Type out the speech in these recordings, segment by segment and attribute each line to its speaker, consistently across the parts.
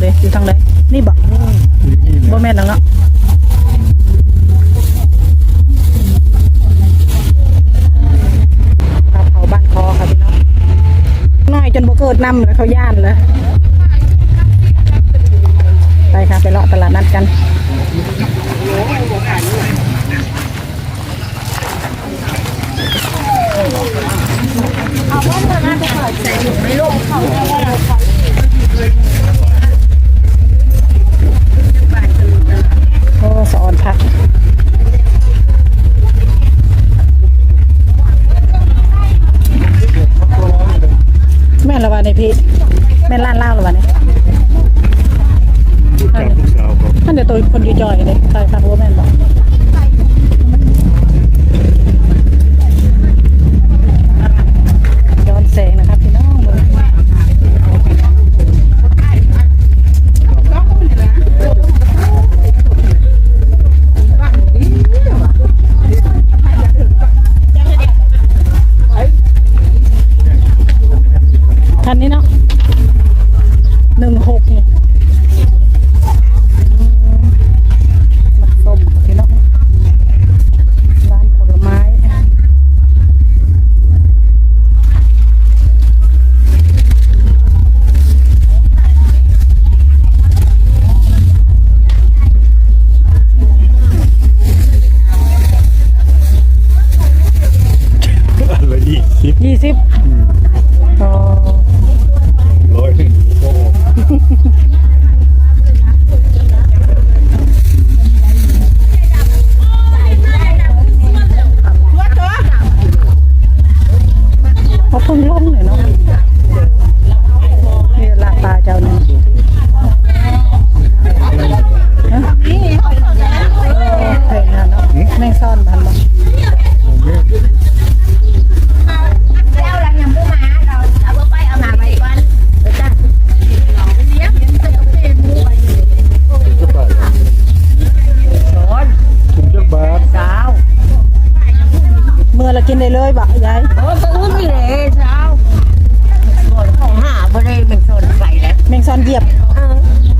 Speaker 1: เด้อยู่ทางใดนี่บ่
Speaker 2: นี่
Speaker 1: บ่
Speaker 2: แหละ
Speaker 1: แม่นแล้วเนาะปลาเผาบ้านคอค่ะพี่น้องน้อยจนบ่เกิดน้ำแล้วเขาย่านเลยไปค่ะไปเลาะตลาดนัดกัน โอ้สอนพัก แม่ นละวันนี้พี่แม่นล้านเล่าละวันนี้
Speaker 2: ลูกจากลูกสาวเขา
Speaker 1: ท่านเดี๋ยวตัวคนอยู่จอยเลยใช่ค่ะว่าแม่นบอก เมื่อเรากินได้เลยบ่ยาย
Speaker 3: Ủa, có uống gì để sao? Rồi, còn hả, bữa đây mình sồn vậy đấy.
Speaker 1: แมงซ่อนเหยียบ
Speaker 3: Ờ,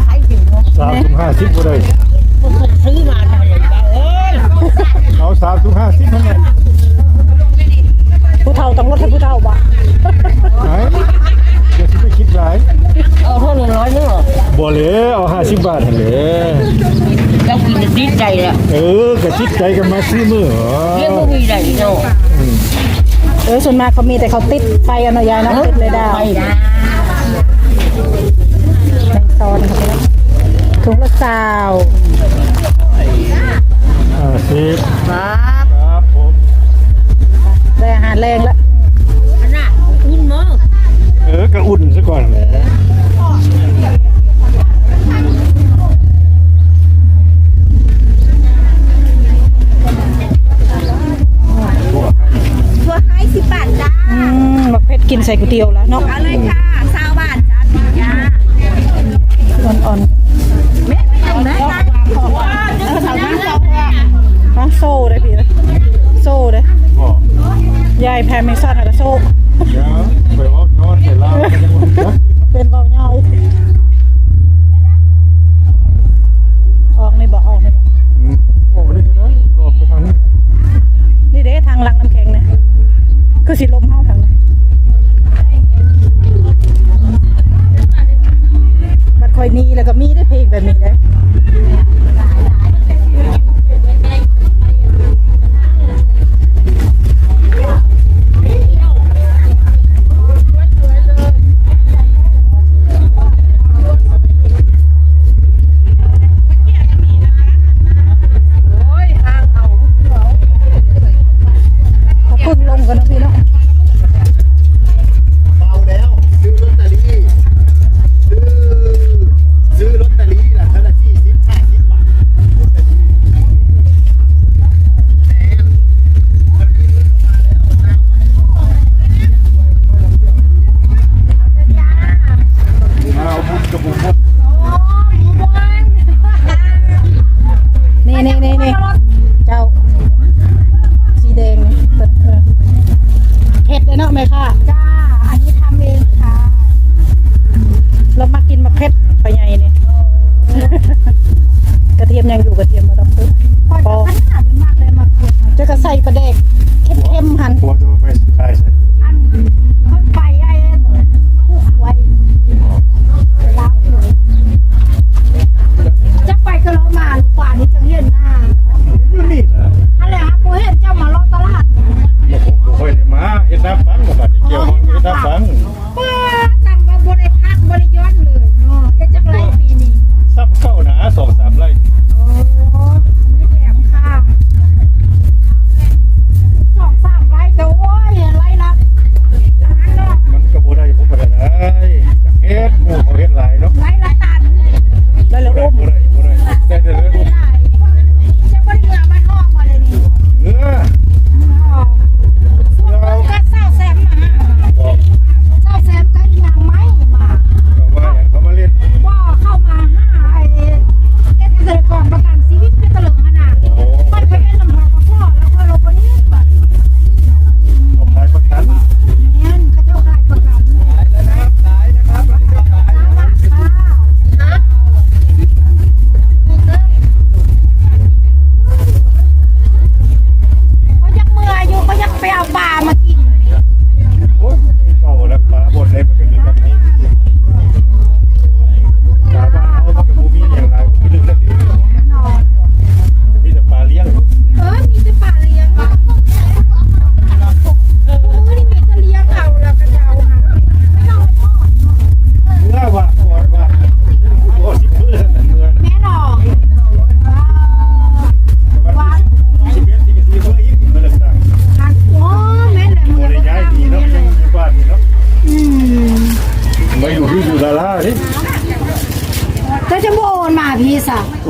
Speaker 3: thấy gì không?
Speaker 2: สามถุงห้าสิบก็ได้
Speaker 3: Không phục sứ mà trời ơi, bà ơi.
Speaker 2: เอาสามถุงห้าสิบเท่านั้น
Speaker 1: ผู้เฒ่าต้องลดให้ผู้เฒ่าบ่
Speaker 2: ไหนเดี๋ยวสิไปคิดหลาย
Speaker 3: Ờ, thôi đừng nói nữa.
Speaker 2: บ่เลยเอาห้าสิบบาทหั่นแหละ
Speaker 3: Các chị được đít đầy rồi.
Speaker 2: เออกระชิดใจกันมาซื้อมือเหรอ
Speaker 3: Liếc có gì đầy đâu.
Speaker 1: เอ อส่วนมากเขามีแต่เขาติดไฟเอาเนาะยายเนาะติดเลยดาว
Speaker 3: Mày ra.
Speaker 1: แมงซ่อนครับถุงละสาว
Speaker 2: ก
Speaker 1: เพชรกินใส่ก๋วยเตี๋ยวแล้วเนาะ
Speaker 4: เอาเลยค่ะสาวบาทจ้าจ้า
Speaker 1: อ่อน
Speaker 4: แม่เอาได้จ้าของว่าเดี๋ยวสาวนั่งเราอะ
Speaker 1: ๆฮะโซ่ได้พี่นะโซ่ได้
Speaker 2: บอก
Speaker 1: ยายแพรแมงซ่อนกับโซ่
Speaker 2: เดี๋ยวไปเว่าย้อนไปลาวกันยังบ่รู้จัก
Speaker 1: เป็นเบาเงาออกนี่บอกออกนี่บอก
Speaker 2: อืมโอ้นี่ก็ได้บอกไปทางนี้
Speaker 1: นี่เด้ทางลักน้ำแข็งเนี่ยคือสิลมเฮา แล้วก็มีได้เพลงแบบนี้ได้เขา ไหมคะ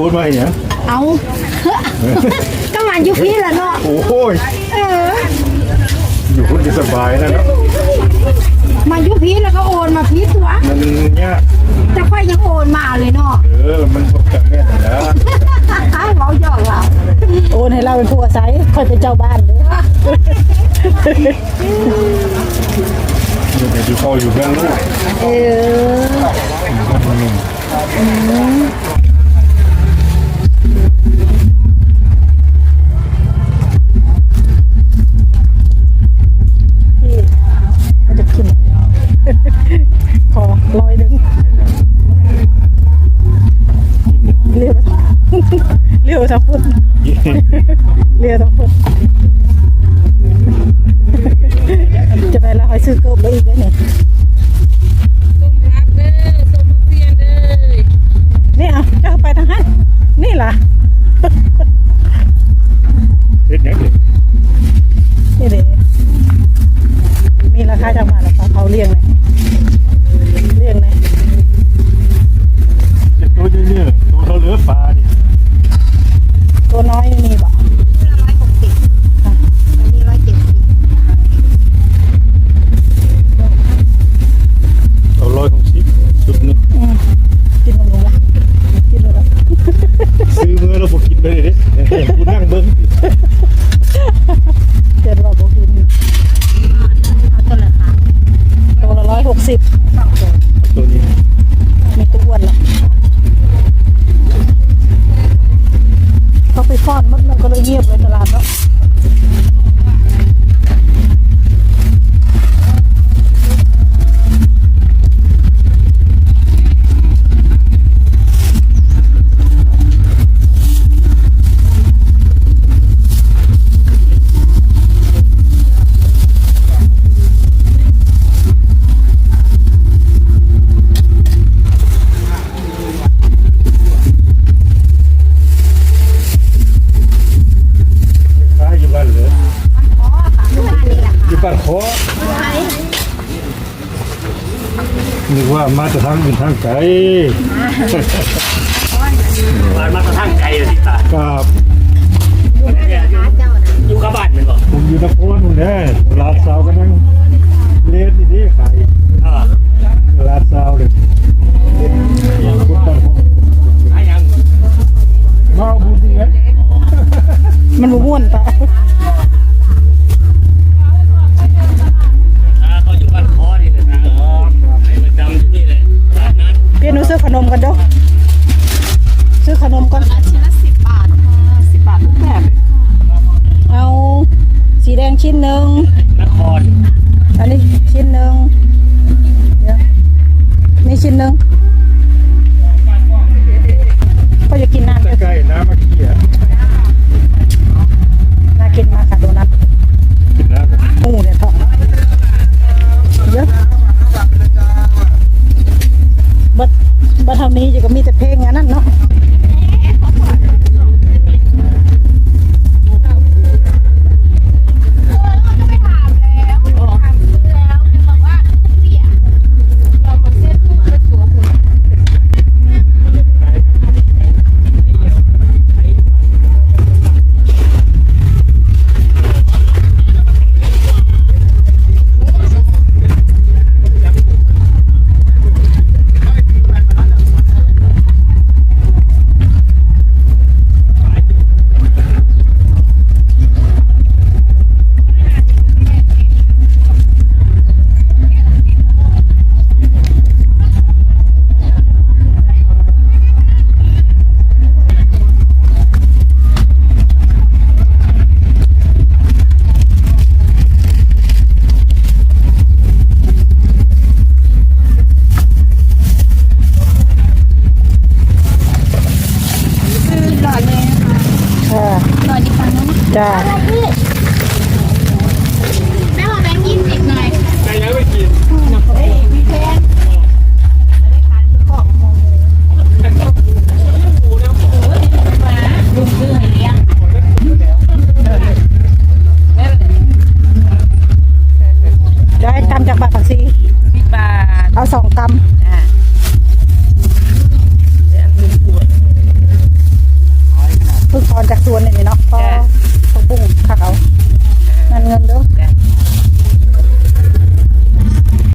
Speaker 1: พู
Speaker 2: ดมาอย่างเงี้ย
Speaker 4: เอา ก็มาอยู่พี่ละเนาะ
Speaker 2: โอ้ย
Speaker 4: เออ
Speaker 2: อยู่คนจะสบายนะเนาะ
Speaker 4: มาอยู่พี่แล้วก็โอนมาพี่ตัว
Speaker 2: มันเนี่ย
Speaker 4: แต่ค่อยยังโอนมาเลยเนาะ
Speaker 2: เออ มันพบกันแม่แต่แล้ว
Speaker 4: เราหยอกเรา
Speaker 1: โอนให้เราเป็นผู้อาศัยค่อยเป็นเจ้าบ้านเลย
Speaker 2: อยู่ในที่เขาอยู่เบื้องลูก
Speaker 1: เออ เรียวทั้งพุ่นเรียวทั้งพุ่นจะได้ละหอยซื้อเกิบไปอีกได้เนี่ยามาจา
Speaker 4: กทา
Speaker 2: งอื่นทางไกล
Speaker 3: บ้านมาทางไกลเลยสิตา
Speaker 2: กับ
Speaker 4: ค่ะเจ้านะ
Speaker 3: อยู่กับบ้านมันบ่
Speaker 2: ผมอยู่นครนู่นแน่ลาดซาวก็นั่งเล่นนี่ดิขาย
Speaker 3: เออ
Speaker 2: ลาดซาวเลยคุณตั้งห้อง
Speaker 3: หายัง
Speaker 2: มาเอาบุญดีไหม
Speaker 1: มันบ่ม่วนปะ
Speaker 3: หนู
Speaker 1: ซื้อขนมกันเด้อซื้อขนมก่อน
Speaker 4: ชิ้นละสิบบาทค่ะสิบบาททุกแบบ
Speaker 1: เอาสีแดงชิ้นหนึ่ง
Speaker 3: นคร
Speaker 1: อันนี้ชิ้นหนึ่งเดี๋ยวนี่ชิ้นหนึ่ง